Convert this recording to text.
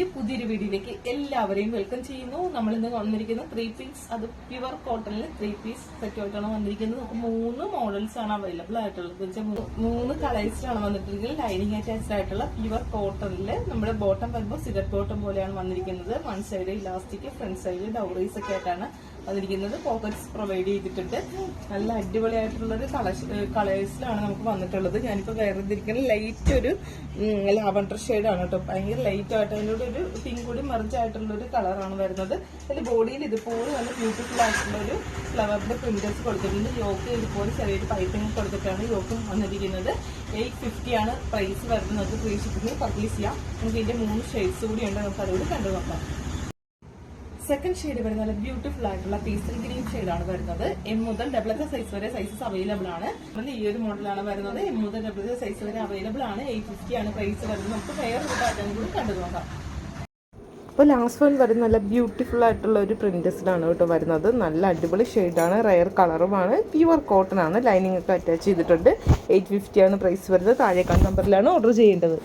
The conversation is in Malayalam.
ബ്ലോഗിന്റെ പുതിയൊരു വീഡിയോയിലേക്ക് എല്ലാവരെയും വെൽക്കം ചെയ്യുന്നു. നമ്മൾ ഇന്ന് വന്നിരിക്കുന്നത് ത്രീ പീസ് അത് പ്യുവർ കോട്ടണിൽ ത്രീ പീസ് സെറ്റ് ആയിട്ടാണ് വന്നിരിക്കുന്നത്. മൂന്ന് മോഡൽസ് ആണ് അവൈലബിൾ ആയിട്ടുള്ളത്. മൂന്ന് കളേഴ്സിലാണ് വന്നിട്ടുള്ളത് ലൈനിങ് അറ്റാച്ച്ഡ് ആയിട്ടുള്ള പ്യുവർ കോട്ടണിൽ നമ്മുടെ ബോട്ടം വരുമ്പോൾ സിഗർ ബോട്ടം പോലെയാണ് വന്നിരിക്കുന്നത്. One side elastic front side ഡൗറീസ് ഒക്കെ ആയിട്ടാണ് വന്നിരിക്കുന്നത്. പോക്കറ്റ്സ് പ്രൊവൈഡ് ചെയ്തിട്ടുണ്ട്. നല്ല അടിപൊളിയായിട്ടുള്ള ഒരു കളേഴ്സിലാണ് നമുക്ക് വന്നിട്ടുള്ളത്. ഞാനിപ്പോൾ വേറെ ഇരിക്കുന്ന ലൈറ്റ് ഒരു ലാവണ്ടർ ആണ് കേട്ടോ. ഭയങ്കര ലൈറ്റ് ആയിട്ട് അതിനോട് ഒരു പിങ്ക് കൂടി മെർജ് ആയിട്ടുള്ള ഒരു കളറാണ് വരുന്നത്. അതിന്റെ ബോഡിയിൽ ഇതുപോലെ നല്ല ബ്യൂട്ടിഫുൾ ആയിട്ടുള്ള ഒരു ഫ്ലവറിന്റെ പ്രിന്റേഴ്സ് കൊടുത്തിട്ടുണ്ട്. യോക്ക് ഇതുപോലെ ചെറിയൊരു പൈപ്പിംഗ് കൊടുത്തിട്ടാണ് യോക്കും വന്നിരിക്കുന്നത്. എയ്റ്റ് ഫിഫ്റ്റി ആണ് പ്രൈസ് വരുന്നത്. നമുക്ക് ഫ്രീ ഷിപ്പിംഗ് പർച്ചേസ് ചെയ്യാം. നമുക്ക് ഇതിന്റെ മൂന്ന് ഷെയ്ഡ്സ് കൂടി ഉണ്ട്. നമുക്ക് അതുകൂടി കണ്ടു നോക്കാം സെക്കൻഡ് ഷെയ്ഡ് വരുന്ന നല്ല ബ്യൂട്ടിഫുൾ ആയിട്ടുള്ള പീസൽ ഗ്രീൻ ആണ് വരുന്നത്. എം മുതൽ ഡബിൾ എക്സ് സൈസ് വരെ സൈസസ് അവൈലബിൾ ആണ്. ഈ ഒരു മോഡലാണ് വരുന്നത്. എം മുതൽ ഡബിൾ എക്സ് സൈസ് വരെ അവൈലബിൾ ആണ്. എയ്റ്റ് ഫിഫ്റ്റി ആണ് പ്രൈസ് വരുന്നത്. നമുക്ക് വേറൊരു പാറ്റേൺ കൂടി കണ്ടു നോക്കാം. അപ്പോൾ ലാസ്റ്റ് വൺ വരുന്ന നല്ല ബ്യൂട്ടിഫുൾ ആയിട്ടുള്ള ഒരു പ്രിന്റസിലാണ് കേട്ടോ വരുന്നത്. നല്ല അടിപൊളി ഷെയ്ഡാണ് റയർ കളറുമാണ് പ്യുവർ കോട്ടൺ ആണ്. ലൈനിങ് ഒക്കെ അറ്റാച്ച് ചെയ്തിട്ടുണ്ട്. എയ്റ്റ് ഫിഫ്റ്റി ആണ് പ്രൈസ് വരുന്നത്. താഴേക്കാണ് നമ്പറിലാണ് ഓർഡർ ചെയ്യേണ്ടത്.